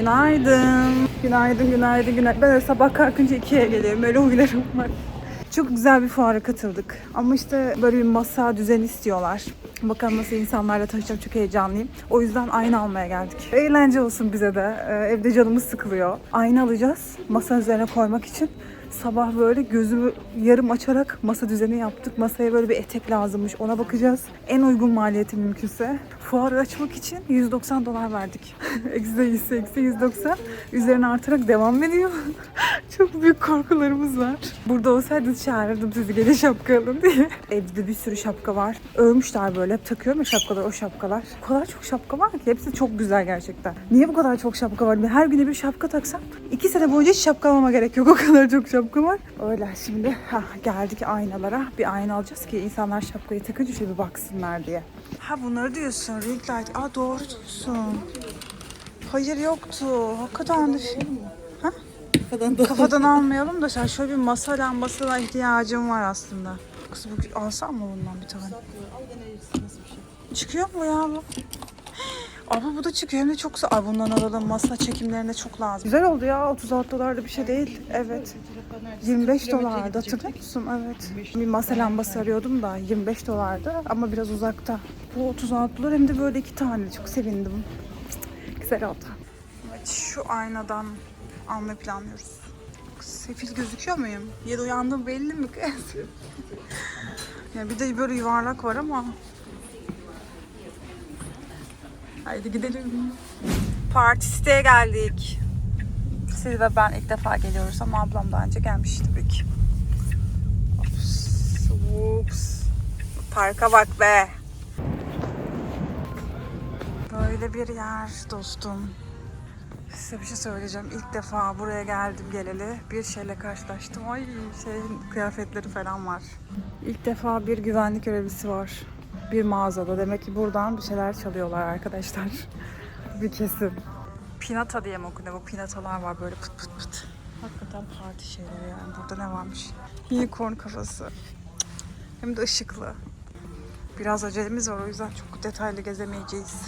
Günaydın. Günaydın, günaydın, günaydın. Ben sabah kalkınca ikiye geliyorum. Öyle huylarım var. Çok güzel bir fuara katıldık. Ama işte böyle bir masa düzeni istiyorlar. Bakalım nasıl insanlarla tanışacağım. Çok heyecanlıyım. O yüzden ayna almaya geldik. Eğlence olsun bize de. Ee, evde canımız sıkılıyor. Ayna alacağız. Masa üzerine koymak için. Sabah böyle gözümü yarım açarak masa düzeni yaptık. Masaya böyle bir etek lazımmış. Ona bakacağız. En uygun maliyeti mümkünse. Fuarı açmak için 190 dolar verdik. eksi eksi eksi 190. Üzerine artarak devam ediyor. Çok büyük korkularımız var. Burada olsaydınız çağırırdım sizi gelin şapka alın diye. Evde bir sürü şapka var. Örmüşler böyle. Takıyorum ya şapkalar o şapkalar. O kadar çok şapka var ki. Hepsi çok güzel gerçekten. Niye bu kadar çok şapka var? Her güne bir şapka taksam iki sene boyunca hiç şapka almama gerek yok. O kadar çok şapka var. Öyle şimdi ha, geldik aynalara. Bir ayna alacağız ki insanlar şapkayı takınca şöyle bir baksınlar diye. Ha bunları diyorsun. Ring light. Aa doğru diyorsun. Hayır yoktu. Hakikaten de şey. Ha? Kafadan almayalım da sen şöyle bir masa lambasına ihtiyacım var aslında. Kız bu alsam mı bundan bir tane? Çıkıyor mu ya bu? Abi bu da çıkıyor hem de çok. Ay bundan alalım masa çekimlerine çok lazım. Güzel oldu ya 36 dolar da bir şey değil. Evet. 25 dolardı hatırlıyor musun? Evet. Bir masa lambası arıyordum da 25 dolardı ama biraz uzakta. Bu 36 dolar hem de böyle iki tane çok sevindim. Güzel oldu. Evet şu aynadan almayı planlıyoruz. Sefil gözüküyor muyum? Yedi uyandım belli mi kız? ya bir de böyle yuvarlak var ama. Haydi gidelim. Parti siteye geldik. Siz ve ben ilk defa geliyoruz ama ablam daha önce gelmiş tabii ki. Ops. Parka bak be. Böyle bir yer dostum. Size bir şey söyleyeceğim. İlk defa buraya geldim geleli. Bir şeyle karşılaştım. Ay şeyin kıyafetleri falan var. İlk defa bir güvenlik görevlisi var. Bir mağazada. Demek ki buradan bir şeyler çalıyorlar arkadaşlar. bir kesim. Pinata diye mi okunuyor? Bu pinatalar var böyle pıt pıt pıt. Hakikaten parti şeyleri yani. Burada ne varmış? Unicorn kafası. Hem de ışıklı. Biraz acelemiz var o yüzden çok detaylı gezemeyeceğiz.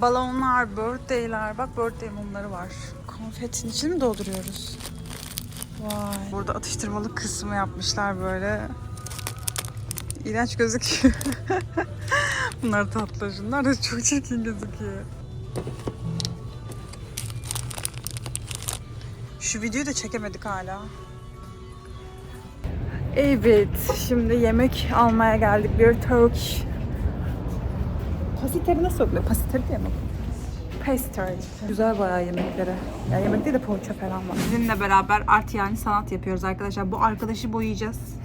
Balonlar, birthday'ler. Bak birthday mumları var. Konfetin içini mi dolduruyoruz? Vay. Burada atıştırmalık kısmı yapmışlar böyle. İğrenç gözüküyor. Bunlar tatlı. Şunlar da çok çirkin gözüküyor. Şu videoyu da çekemedik hala. Evet, şimdi yemek almaya geldik. Bir Turkish Pasiteri nasıl okunuyor? Pasiteri diye mi okunuyor? Pastry. Güzel bayağı yemekleri. Ya yemek değil de poğaça falan var. Sizinle beraber art yani sanat yapıyoruz arkadaşlar. Bu arkadaşı boyayacağız.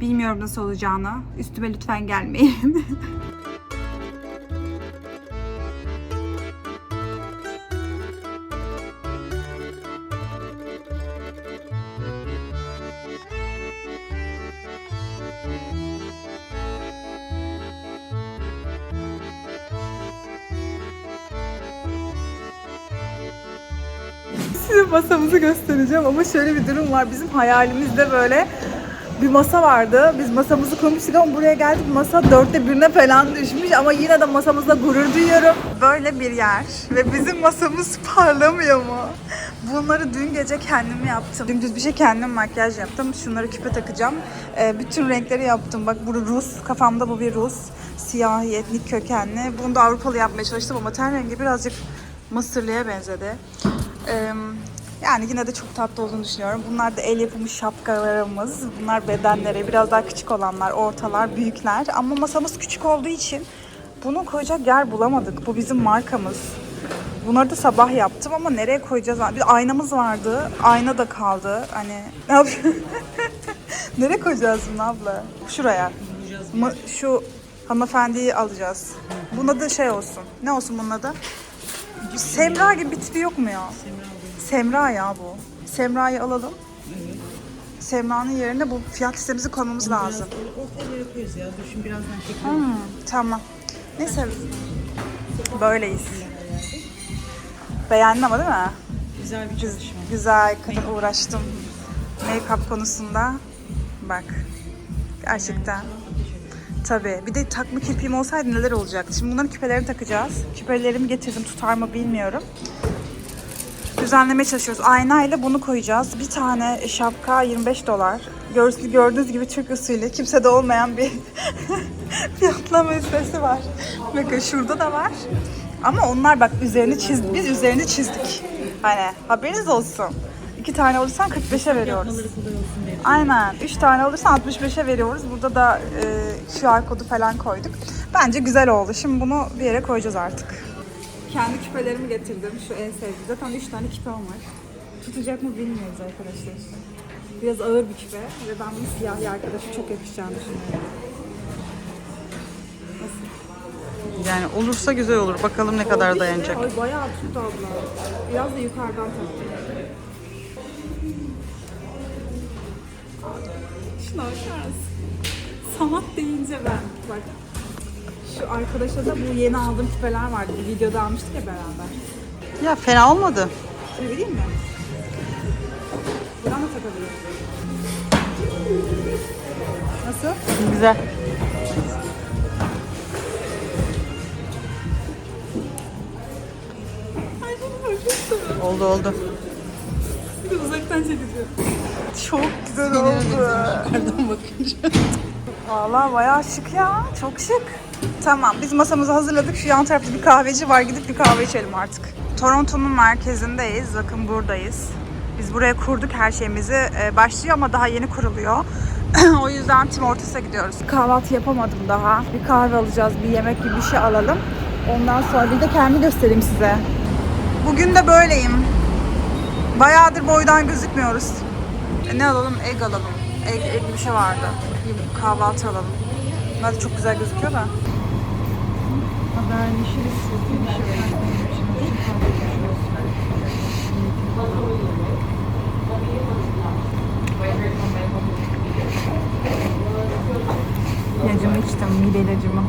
Bilmiyorum nasıl olacağını. Üstüme lütfen gelmeyin. Size masamızı göstereceğim ama şöyle bir durum var. Bizim hayalimizde böyle bir masa vardı. Biz masamızı koymuştuk ama buraya geldik masa dörtte birine falan düşmüş ama yine de masamızla gurur duyuyorum. Böyle bir yer ve bizim masamız parlamıyor mu? Bunları dün gece kendim yaptım. Dümdüz bir şey kendim makyaj yaptım. Şunları küpe takacağım. Ee, bütün renkleri yaptım. Bak bu Rus. Kafamda bu bir Rus. Siyahi, etnik kökenli. Bunu da Avrupalı yapmaya çalıştım ama ten rengi birazcık Mısırlıya benzedi. Ee, yani yine de çok tatlı olduğunu düşünüyorum. Bunlar da el yapımı şapkalarımız. Bunlar bedenleri. Biraz daha küçük olanlar, ortalar, büyükler. Ama masamız küçük olduğu için bunu koyacak yer bulamadık. Bu bizim markamız. Bunları da sabah yaptım ama nereye koyacağız? Bir aynamız vardı. Ayna da kaldı. Hani ne yapıyorsun? nereye koyacağız bunu abla? Şuraya. Şu hanımefendiyi alacağız. Bunun adı şey olsun. Ne olsun bunun adı? Semra gibi bir tipi yok mu ya? Semra ya bu. Semra'yı alalım. Semra'nın yerine bu fiyat listemizi koymamız lazım. Ortaya koyuyoruz ya. Düşün birazdan çekelim. Hmm, tamam. Neyse. Böyleyiz. Beğendin ama değil mi? Güzel bir çalışma. Güzel, kadın uğraştım. Make-up konusunda. Bak. Gerçekten. Tabii. Bir de takma kirpiğim olsaydı neler olacaktı. Şimdi bunların küpelerini takacağız. Küpelerimi getirdim. Tutar mı bilmiyorum. Düzenlemeye çalışıyoruz. Aynayla bunu koyacağız. Bir tane şapka 25 dolar. Gördüğünüz, gördüğünüz gibi Türk usulü kimsede olmayan bir fiyatlama listesi var. Bakın şurada da var. Ama onlar bak üzerini çizdik. Biz üzerini çizdik. Hani haberiniz olsun. İki tane olursan 45'e veriyoruz. Aynen. 3 tane olursa 65'e veriyoruz. Burada da e, QR kodu falan koyduk. Bence güzel oldu. Şimdi bunu bir yere koyacağız artık. Kendi küpelerimi getirdim. Şu en sevdiğim. Zaten 3 tane küpem var. Tutacak mı bilmiyoruz arkadaşlar. Biraz ağır bir küpe ve ben bunu siyah bir arkadaşa çok yakışacağını düşünüyorum. Yani olursa güzel olur. Bakalım ne kadar dayanacak. Ay bayağı tuttu abla. Biraz da yukarıdan taktım. Şuna bakar? Sanat deyince ben. Bak. Şu arkadaşa da bu yeni aldığım küpeler vardı. Bir videoda almıştık ya beraber. Ya fena olmadı. Şöyle vereyim mi? Buradan da takabilirim. Nasıl? Güzel. Ay bunu bakıyorsun. Oldu oldu. Uzaktan çekeceğim. Çok güzel oldu. Yukarıdan bakınca. Valla bayağı şık ya. Çok şık. Tamam biz masamızı hazırladık. Şu yan tarafta bir kahveci var. Gidip bir kahve içelim artık. Toronto'nun merkezindeyiz. Bakın buradayız. Biz buraya kurduk her şeyimizi. Ee, başlıyor ama daha yeni kuruluyor. o yüzden Tim Hortons'a gidiyoruz. Kahvaltı yapamadım daha. Bir kahve alacağız, bir yemek gibi bir şey alalım. Ondan sonra bir de kendimi göstereyim size. Bugün de böyleyim. Boydan gözükmüyoruz. E, ne alalım? Egg alalım. Egg, egg bir şey vardı. Bir kahvaltı alalım. Bunlar çok güzel gözüküyor da. İlacımı içtim, mide ilacımı.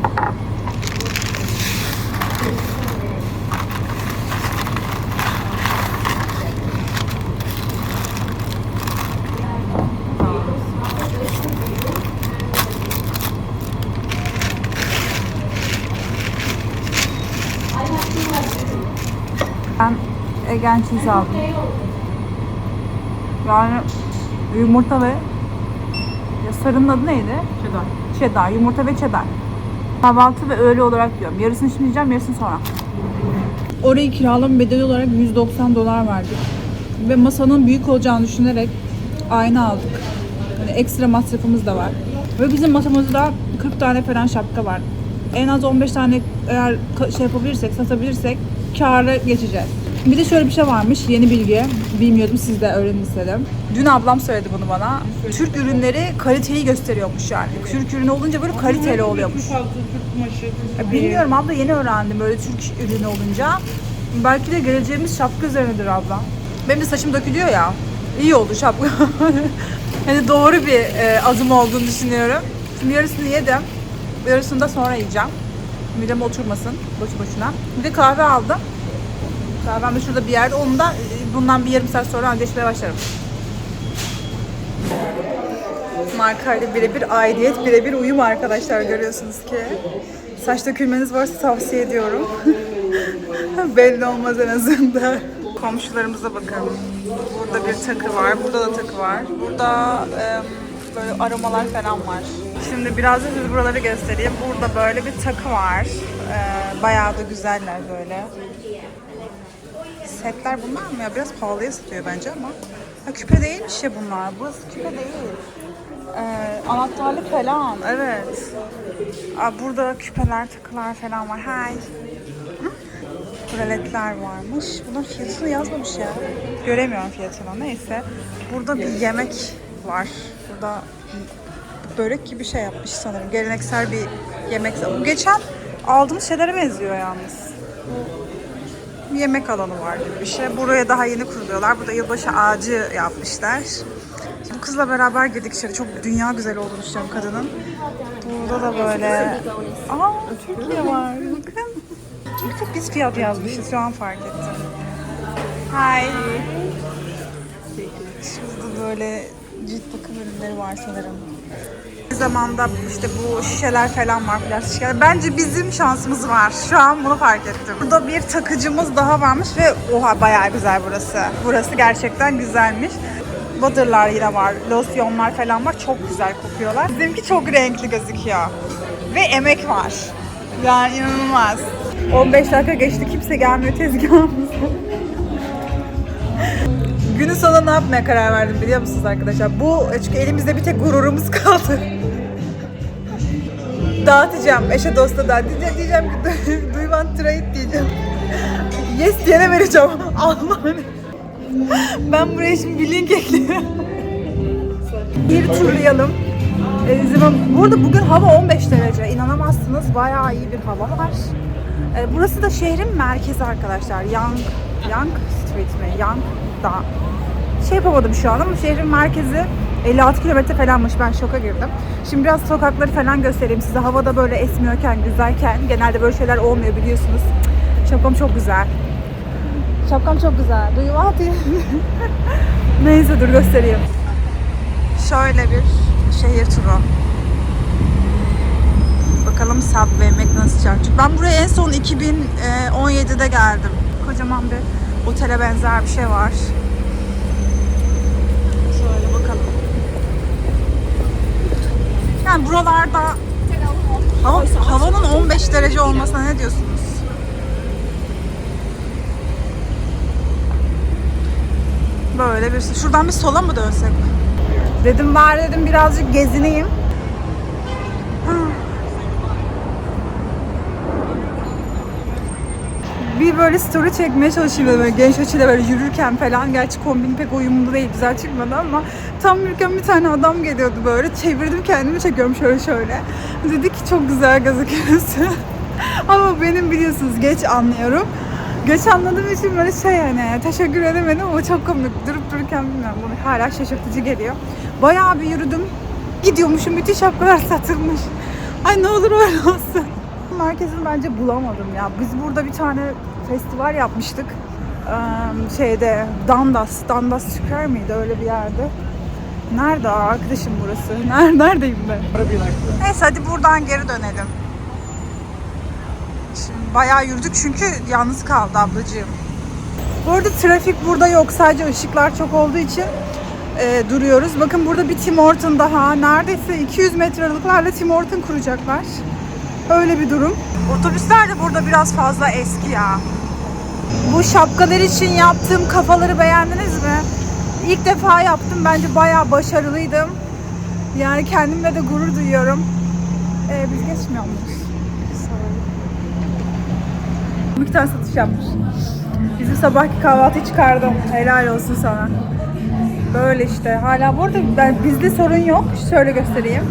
Ben egg and cheese aldım. Yani yumurta ve ya sarının adı neydi? Cheddar. Cheddar, yumurta ve cheddar. Kahvaltı ve öğle olarak diyorum. Yarısını şimdi yiyeceğim, yarısını sonra. Orayı kiralama bedeli olarak 190 dolar verdik. Ve masanın büyük olacağını düşünerek ayna aldık. Yani ekstra masrafımız da var. Ve bizim masamızda 40 tane falan şapka var. En az 15 tane eğer şey yapabilirsek, satabilirsek kâra geçeceğiz. Bir de şöyle bir şey varmış, yeni bilgi. Bilmiyordum, siz de öğrenin. Dün ablam söyledi bunu bana. Türk ürünleri kaliteyi gösteriyormuş yani. Türk ürünü olunca böyle kaliteli oluyormuş. Bilmiyorum abla yeni öğrendim böyle Türk ürünü olunca. Belki de geleceğimiz şapka üzerinedir abla. Benim de saçım dökülüyor ya. İyi oldu şapka. hani doğru bir e, adım olduğunu düşünüyorum. Şimdi yarısını yedim. Yarısını da sonra yiyeceğim. Midem oturmasın boşu boşuna. Bir de kahve aldım. Kahvem de şurada bir yerde. Onu da e, bundan bir yarım saat sonra içmeye başlarım. Markayla birebir aidiyet, birebir uyum arkadaşlar görüyorsunuz ki. Saç dökülmeniz varsa tavsiye ediyorum. Belli olmaz en azından. Komşularımıza bakalım. Burada bir takı var, burada da takı var. Burada em, böyle aromalar falan var. Şimdi biraz da size buraları göstereyim. Burada böyle bir takı var. Ee, bayağı da güzeller böyle. Setler bunlar mı ya? Biraz pahalıya satıyor bence ama. Ha, küpe değilmiş ya bunlar. Burası küpe değil. Ee, anahtarlık falan. Evet. Aa, burada küpeler, takılar falan var. Hay. Braletler varmış. Bunların fiyatını yazmamış ya. Göremiyorum fiyatını. Neyse. Burada bir yemek var. Burada börek gibi şey yapmış sanırım. Geleneksel bir yemek. Bu geçen aldığımız şeylere benziyor yalnız. Bir yemek alanı var gibi bir şey. Buraya daha yeni kuruluyorlar. Burada yılbaşı ağacı yapmışlar. Bu kızla beraber girdik içeri. Çok dünya güzel olduğunu düşünüyorum kadının. Burada da böyle... Aa Türkiye var. Bakın. Çok biz fiyat yazmışız. Şu an fark ettim. Hi. Şurada böyle cilt bakım ürünleri var sanırım. Zamanda işte bu şişeler falan var plastik şişeler. Bence bizim şansımız var. Şu an bunu fark ettim. Burada bir takıcımız daha varmış ve oha bayağı güzel burası. Burası gerçekten güzelmiş. Buttırlar yine var, losyonlar falan var. Çok güzel kokuyorlar. Bizimki çok renkli gözüküyor. Ve emek var. Yani inanılmaz. 15 dakika geçti kimse gelmiyor tezgahımıza. Günün sonunda ne yapmaya karar verdim biliyor musunuz arkadaşlar? Bu çünkü elimizde bir tek gururumuz kaldı. Dağıtacağım eşe dosta da diyeceğim, diyeceğim ki "Du- do you want eat?" diyeceğim. Yes diyene vereceğim. Alma hani. Ben buraya şimdi bir link ekliyorum. Bir turlayalım. Ee, Burada bugün hava 15 derece. İnanamazsınız. Bayağı iyi bir hava var. Ee, Burası da şehrin merkezi arkadaşlar. Young, Young Street mi? Young da. Şey yapamadım şu an ama şehrin merkezi 56 kilometre falanmış. Ben şoka girdim. Şimdi biraz sokakları falan göstereyim size. Havada böyle esmiyorken, güzelken genelde böyle şeyler olmuyor biliyorsunuz. Şapkam çok güzel. Şapkam çok güzel. Do you want it? Neyse dur göstereyim. Şöyle bir şehir turu. Bakalım Subway, McDonald's Church. Ben buraya en son 2017'de geldim. Kocaman bir otele benzer bir şey var. Şöyle bakalım. Yani buralarda hava, havanın 15 derece olmasına ne diyorsunuz? Böyle bir şuradan bir sola mı dönsek? Dedim bari dedim birazcık gezineyim. Bir böyle story çekmeye çalışayım dedim. Böyle genç açıyla böyle yürürken falan. Gerçi kombin pek uyumlu değil, güzel çıkmadı ama tam yürürken bir tane adam geliyordu böyle. Çevirdim kendimi çekiyorum şöyle şöyle. Dedi ki çok güzel gözüküyorsun. ama benim biliyorsunuz geç anlıyorum. Geç anladığım için böyle şey hani teşekkür edemedim ama çok komik. Durup dururken bilmiyorum bunu hala şaşırtıcı geliyor. Bayağı bir yürüdüm. Gidiyormuşum müthiş şapkalar satılmış. Ay ne olur öyle olsun. Merkezini bence bulamadım ya. Biz burada bir tane festival yapmıştık. Ee, şeyde Dandas, Dandas Square miydi öyle bir yerde. Nerede arkadaşım burası? Nerede, neredeyim ben? Neyse hadi buradan geri dönelim. Şimdi bayağı yürüdük çünkü yalnız kaldı ablacığım. Bu arada trafik burada yok. Sadece ışıklar çok olduğu için e, duruyoruz. Bakın burada bir Tim Horton daha. Neredeyse 200 metre aralıklarla Tim Horton kuracaklar. Öyle bir durum. Otobüsler de burada biraz fazla eski ya. Bu şapkalar için yaptığım kafaları beğendiniz mi? İlk defa yaptım. Bence bayağı başarılıydım. Yani kendimle de gurur duyuyorum. Ee, biz geçmiyor muyuz? Bir tane satış yapmış. Bizim sabahki kahvaltıyı çıkardım. Helal olsun sana. Böyle işte. Hala bu arada ben, bizde sorun yok. Şöyle göstereyim.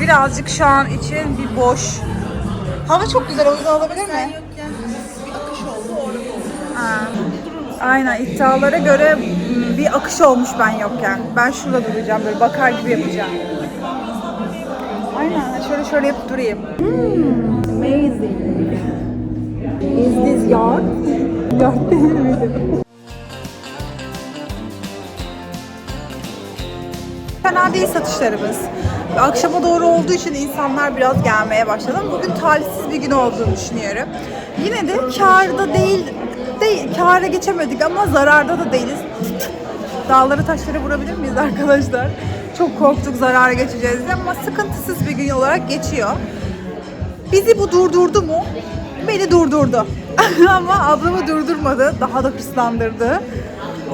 Birazcık şu an için bir boş. Hava çok güzel. O yüzden olabilir mi? Yokken bir akış oldu orada oldu. Ha. Aynen iddialara göre m, bir akış olmuş ben yokken. Ben şurada duracağım böyle bakar gibi yapacağım. Aynen şöyle şöyle yapıp durayım. Hmm, amazing. Is this yard? Yard değil miydi? Fena değil satışlarımız. Akşama doğru olduğu için insanlar biraz gelmeye başladı. ama Bugün talihsiz bir gün olduğunu düşünüyorum. Yine de karda değil, değil kâra geçemedik ama zararda da değiliz. Dağları taşları vurabilir miyiz arkadaşlar? Çok korktuk zarara geçeceğiz diye ama sıkıntısız bir gün olarak geçiyor. Bizi bu durdurdu mu? Beni durdurdu. Ama ablamı durdurmadı. Daha da hırslandırdı.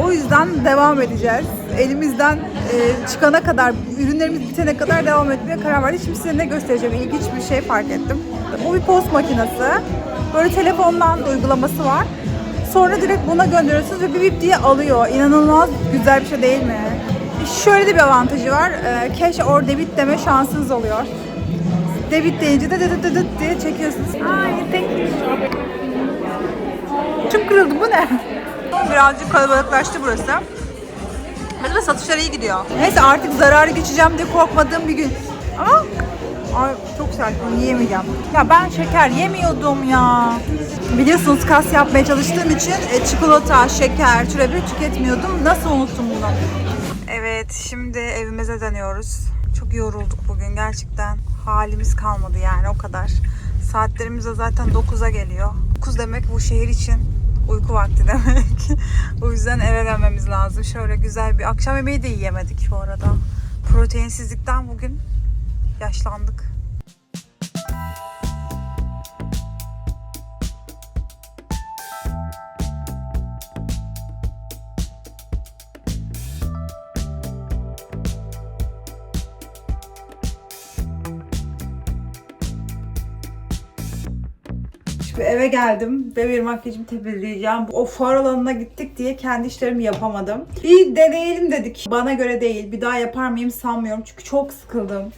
O yüzden devam edeceğiz. Elimizden e, çıkana kadar, ürünlerimiz bitene kadar devam etmeye karar verdik. Şimdi size ne göstereceğim? İlginç bir şey fark ettim. Bu bir post makinesi. Böyle telefondan da uygulaması var. Sonra direkt buna gönderiyorsunuz ve bip bip diye alıyor. İnanılmaz güzel bir şey değil mi? Şöyle de bir avantajı var. E, cash or debit deme şansınız oluyor. Debit deyince de dıt dıt dıt diye çekiyorsunuz. Ay thank you. Tüm kırıldı bu ne? Birazcık kalabalıklaştı burası. Mesela satışlar iyi gidiyor. Neyse artık zararı geçeceğim diye korkmadığım bir gün. Ama ay, çok bunu yiyemeyeceğim. Ya ben şeker yemiyordum ya. Biliyorsunuz kas yapmaya çalıştığım için e, çikolata, şeker türevi tüketmiyordum. Nasıl unuttum bunu? Evet şimdi evimize dönüyoruz. Çok yorulduk bugün gerçekten. Halimiz kalmadı yani o kadar. Saatlerimiz de zaten 9'a geliyor. 9 demek bu şehir için uyku vakti demek. o yüzden eve dönmemiz lazım. Şöyle güzel bir akşam yemeği de yiyemedik bu arada. Proteinsizlikten bugün yaşlandık. Geldim ve bir makyajımı temizleyeceğim. O fuar alanına gittik diye kendi işlerimi yapamadım. Bir deneyelim dedik. Bana göre değil. Bir daha yapar mıyım sanmıyorum. Çünkü çok sıkıldım.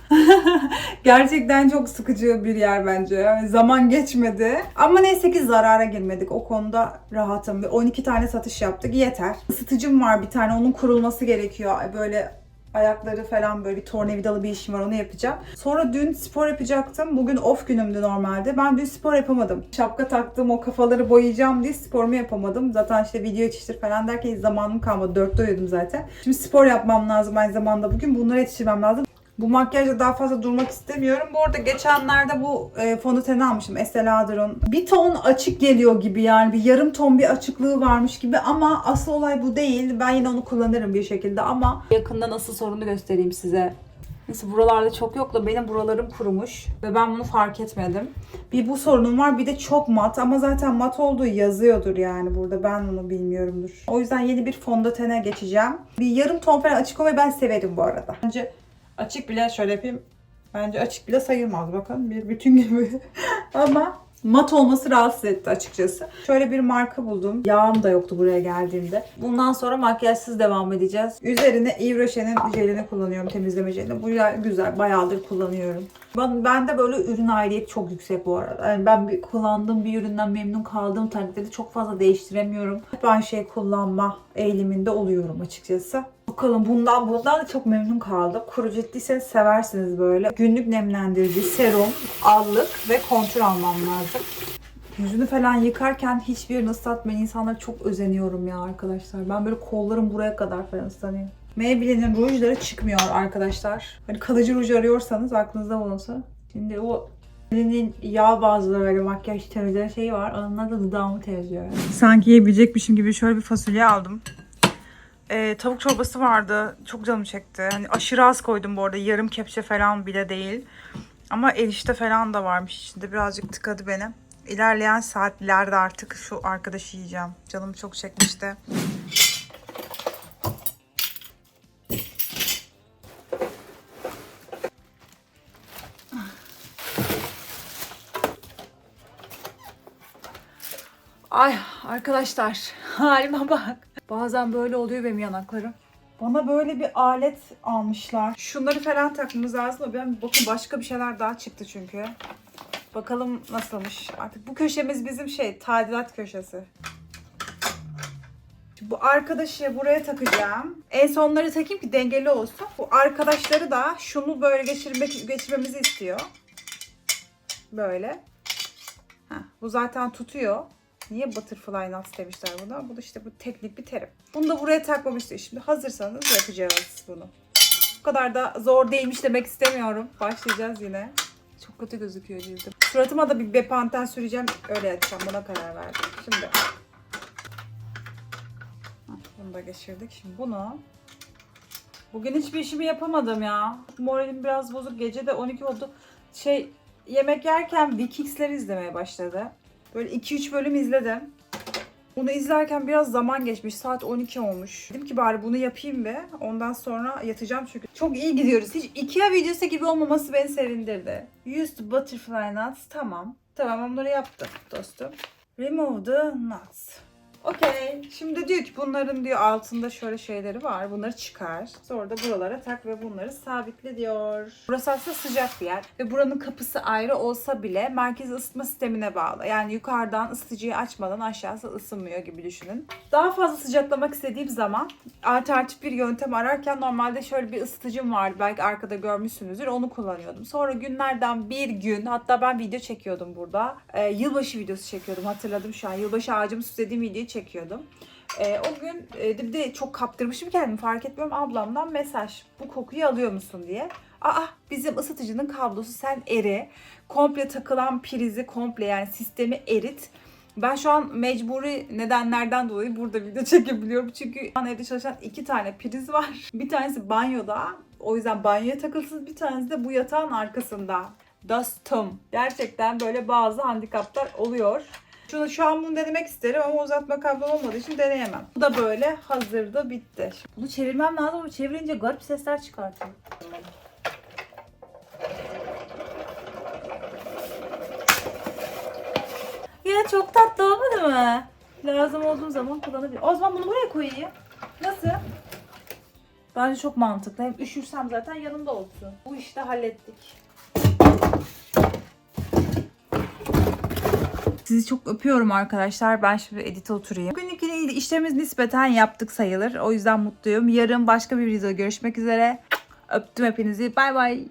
Gerçekten çok sıkıcı bir yer bence. Zaman geçmedi. Ama neyse ki zarara girmedik. O konuda rahatım. Ve 12 tane satış yaptık. Yeter. Isıtıcım var bir tane. Onun kurulması gerekiyor. Böyle ayakları falan böyle bir tornavidalı bir işim var onu yapacağım. Sonra dün spor yapacaktım. Bugün off günümdü normalde. Ben dün spor yapamadım. Şapka taktım o kafaları boyayacağım diye sporumu yapamadım. Zaten işte video yetiştir falan derken zamanım kalmadı. Dörtte uyudum zaten. Şimdi spor yapmam lazım aynı zamanda bugün. Bunları yetiştirmem lazım. Bu makyajla daha fazla durmak istemiyorum. Bu arada geçenlerde bu e, fondöteni almışım. Estee Lauder'ın. Bir ton açık geliyor gibi yani. Bir yarım ton bir açıklığı varmış gibi ama asıl olay bu değil. Ben yine onu kullanırım bir şekilde ama yakında nasıl sorunu göstereyim size. Neyse buralarda çok yok da benim buralarım kurumuş ve ben bunu fark etmedim. Bir bu sorunum var bir de çok mat ama zaten mat olduğu yazıyordur yani burada ben bunu bilmiyorumdur. O yüzden yeni bir fondötene geçeceğim. Bir yarım ton falan açık olmayı ben severim bu arada. Bence açık bile şöyle yapayım. Bence açık bile sayılmaz bakın bir bütün gibi. ama mat olması rahatsız etti açıkçası. Şöyle bir marka buldum. Yağım da yoktu buraya geldiğimde. Bundan sonra makyajsız devam edeceğiz. Üzerine Yves Rocher'in jelini kullanıyorum. Temizleme jelini. Bu güzel. Bayağıdır kullanıyorum. Ben, bende böyle ürün aidiyeti çok yüksek bu arada. Yani ben bir kullandığım bir üründen memnun kaldığım takdirde çok fazla değiştiremiyorum. Hep aynı şey kullanma eğiliminde oluyorum açıkçası. Bakalım bundan bundan da çok memnun kaldım. Kuru ciltliyseniz seversiniz böyle. Günlük nemlendirici, serum, allık ve kontür almam lazım. Yüzünü falan yıkarken hiçbirini ıslatmayan insanlara çok özeniyorum ya arkadaşlar. Ben böyle kollarım buraya kadar falan ıslanıyor. Maybelline'in rujları çıkmıyor arkadaşlar. Hani kalıcı ruj arıyorsanız aklınızda bulunsun. Şimdi o Maybelline'in yağ bazlı böyle makyaj temizleyen şeyi var. Onunla da dudağımı temizliyor. Yani. Sanki yiyebilecekmişim gibi şöyle bir fasulye aldım. Ee, tavuk çorbası vardı. Çok canım çekti. Hani aşırı az koydum bu arada. Yarım kepçe falan bile değil. Ama erişte falan da varmış içinde. Birazcık tıkadı beni. İlerleyen saatlerde artık şu arkadaşı yiyeceğim. Canım çok çekmişti. Ay arkadaşlar halime bak. Bazen böyle oluyor benim yanaklarım. Bana böyle bir alet almışlar. Şunları falan takmamız lazım ben bakın başka bir şeyler daha çıktı çünkü. Bakalım nasılmış. Artık bu köşemiz bizim şey tadilat köşesi. Bu arkadaşı buraya takacağım. En sonları takayım ki dengeli olsun. Bu arkadaşları da şunu böyle geçirmek geçirmemizi istiyor. Böyle. Heh, bu zaten tutuyor. Niye butterfly nuts demişler buna? Bu da işte bu teknik bir terim. Bunu da buraya takmamıştı. Şimdi hazırsanız yapacağız bunu. Bu kadar da zor değilmiş demek istemiyorum. Başlayacağız yine. Çok kötü gözüküyor cildim. Suratıma da bir bepanten süreceğim. Öyle yapacağım. Buna karar verdim. Şimdi. Bunu da geçirdik. Şimdi bunu. Bugün hiçbir işimi yapamadım ya. Moralim biraz bozuk. Gece de 12 oldu. Şey yemek yerken Vikings'ler izlemeye başladı. Böyle 2-3 bölüm izledim. Bunu izlerken biraz zaman geçmiş. Saat 12 olmuş. Dedim ki bari bunu yapayım ve ondan sonra yatacağım çünkü çok iyi gidiyoruz. Hiç Ikea videosu gibi olmaması beni sevindirdi. Used butterfly nuts. Tamam. Tamam onları yaptım dostum. Remove the nuts. Okey. Şimdi diyor ki bunların diyor altında şöyle şeyleri var. Bunları çıkar. Sonra da buralara tak ve bunları sabitle diyor. Burası aslında sıcak bir yer. Ve buranın kapısı ayrı olsa bile merkez ısıtma sistemine bağlı. Yani yukarıdan ısıtıcıyı açmadan aşağısı ısınmıyor gibi düşünün. Daha fazla sıcaklamak istediğim zaman alternatif bir yöntem ararken normalde şöyle bir ısıtıcım vardı. Belki arkada görmüşsünüzdür. Onu kullanıyordum. Sonra günlerden bir gün hatta ben video çekiyordum burada. Ee, yılbaşı videosu çekiyordum. Hatırladım şu an. Yılbaşı ağacımı süslediğim videoyu çekiyordum. Ee, o gün e, bir de çok kaptırmışım kendimi fark etmiyorum ablamdan mesaj. Bu kokuyu alıyor musun diye. Aa bizim ısıtıcının kablosu sen eri. Komple takılan prizi komple yani sistemi erit. Ben şu an mecburi nedenlerden dolayı burada video çekebiliyorum. Çünkü şu an evde çalışan iki tane priz var. Bir tanesi banyoda. O yüzden banyoya takılsız. Bir tanesi de bu yatağın arkasında. Dostum. Gerçekten böyle bazı handikaplar oluyor. Şunu, şu an bunu denemek isterim ama uzatma kablo olmadığı için deneyemem. Bu da böyle hazırda bitti. Bunu çevirmem lazım ama çevirince garip sesler çıkartıyor. Ya çok tatlı olmadı mı? Lazım olduğu zaman kullanabilirim. O zaman bunu buraya koyayım. Nasıl? Bence çok mantıklı. Hem üşürsem zaten yanımda olsun. Bu işi de hallettik. Sizi çok öpüyorum arkadaşlar. Ben şimdi edite oturayım. Bugünlük işlerimiz nispeten yaptık sayılır. O yüzden mutluyum. Yarın başka bir videoda görüşmek üzere. Öptüm hepinizi. Bay bay.